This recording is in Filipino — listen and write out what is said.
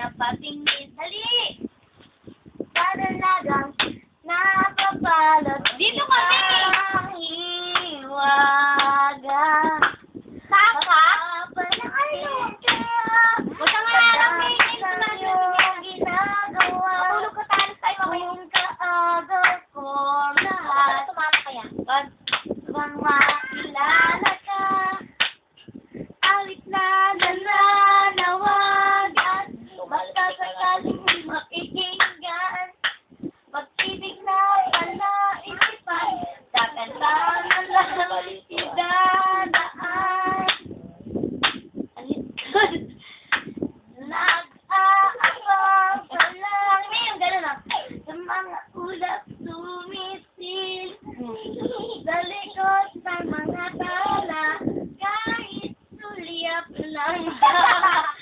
napatingin. Dali! Para lagang napapalot. Dito ka, Mimi! Ang hiwaga. Saka? Basta nga na lang, Mimi. Ginagawa. Matulog ka tayo sa iyo. Ang kaaga kaya? Bang mga ulap tumisil sa likod ng mga tala kahit sulyap lang.